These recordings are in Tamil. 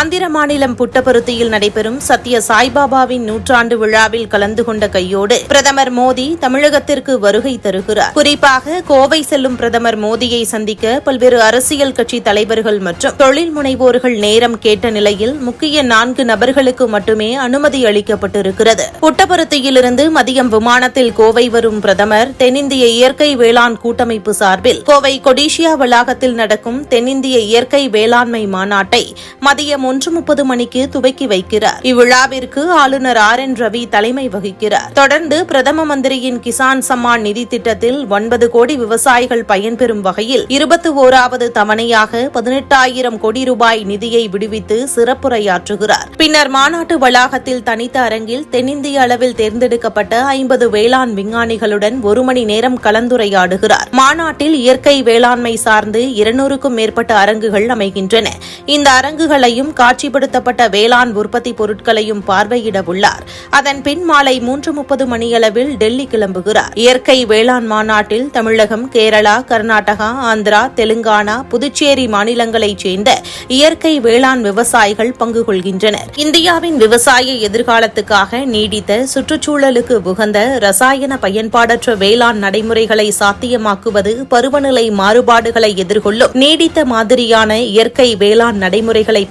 ஆந்திர மாநிலம் புட்டபருத்தியில் நடைபெறும் சத்ய சாய்பாபாவின் நூற்றாண்டு விழாவில் கலந்து கொண்ட கையோடு பிரதமர் மோடி தமிழகத்திற்கு வருகை தருகிறார். குறிப்பாக கோவை செல்லும் பிரதமர் மோடியை சந்திக்க பல்வேறு அரசியல் கட்சி தலைவர்கள் மற்றும் தொழில் முனைவோர்கள் நேரம் கேட்ட நிலையில் முக்கிய நான்கு நபர்களுக்கு மட்டுமே அனுமதி அளிக்கப்பட்டிருக்கிறது. புட்டபருத்தியிலிருந்து மதியம் விமானத்தில் கோவை வரும் பிரதமர் தென்னிந்திய இயற்கை வேளாண் கூட்டமைப்பு சார்பில் கோவை கொடிஷியா வளாகத்தில் நடக்கும் தென்னிந்திய இயற்கை வேளாண்மை மாநாட்டை மதியம் ஒன்று முப்பது மணிக்கு துவக்கி வைக்கிறார். இவ்விழாவிற்கு ஆளுநர் ஆர் என் ரவி தலைமை வகிக்கிறார். தொடர்ந்து பிரதம மந்திரியின் கிசான் சம்மான் நிதி திட்டத்தில் ஒன்பது கோடி விவசாயிகள் பயன்பெறும் வகையில் இருபத்தி ஓராவது தவணையாக பதினெட்டாயிரம் கோடி ரூபாய் நிதியை விடுவித்து சிறப்புரையாற்றுகிறார். பின்னர் மாநாட்டு வளாகத்தில் தனித்த அரங்கில் தென்னிந்திய அளவில் தேர்ந்தெடுக்கப்பட்ட ஐம்பது வேளாண் விஞ்ஞானிகளுடன் ஒரு மணி நேரம் கலந்துரையாடுகிறார். மாநாட்டில் இயற்கை வேளாண்மை சார்ந்து இருநூறுக்கும் மேற்பட்ட அரங்குகள் அமைகின்றன. இந்த அரங்குகளையும் காட்சிப்படுத்தப்பட்ட வேளாண் உற்பத்தி பொருட்களையும் பார்வையிட உள்ளார். அதன் பின் மாலை மூன்று முப்பது மணியளவில் டெல்லி கிளம்புகிறார். இயற்கை வேளாண் மாநாட்டில் தமிழகம் கேரளா கர்நாடகா ஆந்திரா தெலுங்கானா புதுச்சேரி மாநிலங்களைச் சேர்ந்த இயற்கை வேளாண் விவசாயிகள் பங்கு கொள்கின்றனர். இந்தியாவின் விவசாய எதிர்காலத்துக்காக நீடித்த சுற்றுச்சூழலுக்கு உகந்த ரசாயன பயன்பாடற்ற வேளாண் நடைமுறைகளை சாத்தியமாக்குவது பருவநிலை மாறுபாடுகளை எதிர்கொள்ளும் நீடித்த மாதிரியான இயற்கை வேளாண் நடைமுறைகளை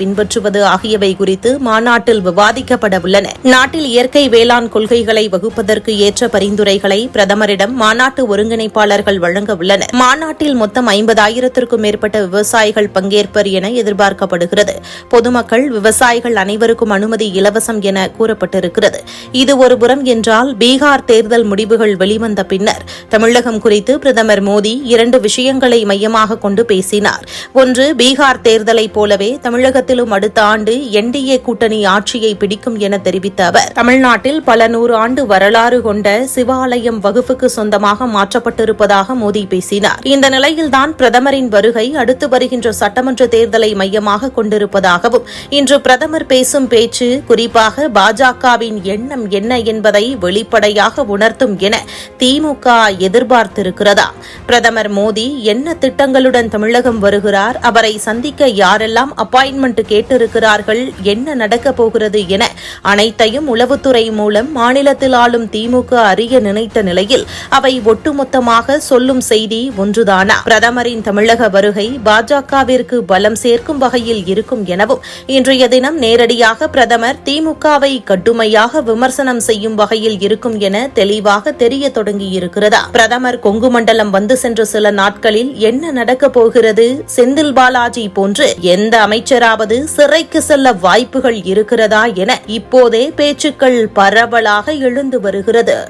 பின்பற்றுவது ஆகியவை குறித்து மாநாட்டில் விவாதிக்கப்பட உள்ளன நாட்டில் இயற்கை வேளாண் கொள்கைகளை வகுப்பதற்கு ஏற்ற பரிந்துரைகளை பிரதமரிடம் மாநாட்டு ஒருங்கிணைப்பாளர்கள் வழங்க உள்ளனர் மாநாட்டில் மொத்தம் ஐம்பதாயிரத்திற்கும் மேற்பட்ட விவசாயிகள் பங்கேற்பர் என எதிர்பார்க்கப்படுகிறது. பொதுமக்கள் விவசாயிகள் அனைவருக்கும் அனுமதி இலவசம் என கூறப்பட்டிருக்கிறது. இது ஒருபுறம் என்றால் பீகார் தேர்தல் முடிவுகள் வெளிவந்த பின்னர். தமிழகம் குறித்து பிரதமர் மோடி இரண்டு விஷயங்களை மையமாக கொண்டு பேசினார். ஒன்று பீகார் தேர்தலைப் போலவே தமிழகத்திலும் அடுத்த அடுத்த ஆண்டு என்டிஏ கூட்டணி ஆட்சியை பிடிக்கும் என தெரிவித்த அவர் தமிழ்நாட்டில் பல நூறு ஆண்டு வரலாறு கொண்ட சிவாலயம் வகுப்புக்கு சொந்தமாக மாற்றப்பட்டிருப்பதாக மோடி பேசினார். இந்த நிலையில்தான் பிரதமரின் வருகை அடுத்து வருகின்ற சட்டமன்ற தேர்தலை மையமாக கொண்டிருப்பதாகவும் இன்று பிரதமர் பேசும் பேச்சு குறிப்பாக பாஜகவின் எண்ணம் என்ன என்பதை வெளிப்படையாக உணர்த்தும் என திமுக எதிர்பார்த்திருக்கிறதா? பிரதமர் மோடி என்ன திட்டங்களுடன் தமிழகம் வருகிறார்? அவரை சந்திக்க யாரெல்லாம் அப்பாயின்மெண்ட் கேட்டு கேட்டிருக்கிறார்கள் என்ன நடக்கப் போகிறது என அனைத்தையும் உளவுத்துறை மூலம் மாநிலத்தில் ஆளும் திமுக அறிய நினைத்த நிலையில் அவை ஒட்டுமொத்தமாக சொல்லும் செய்தி ஒன்றுதானா? பிரதமரின் தமிழக வருகை பாஜகவிற்கு பலம் சேர்க்கும் வகையில் இருக்கும் எனவும் இன்றைய தினம் நேரடியாக பிரதமர் திமுகவை கடுமையாக விமர்சனம் செய்யும் வகையில் இருக்கும் என தெளிவாக தெரிய தொடங்கியிருக்கிறதா? பிரதமர் கொங்கு மண்டலம் வந்து சென்ற சில நாட்களில் என்ன நடக்கப் போகிறது? செந்தில் பாலாஜி போன்று எந்த அமைச்சராவது சிறைக்கு செல்ல வாய்ப்புகள் இருக்கிறதா என இப்போதே பேச்சுக்கள் பரவலாக எழுந்து வருகிறது.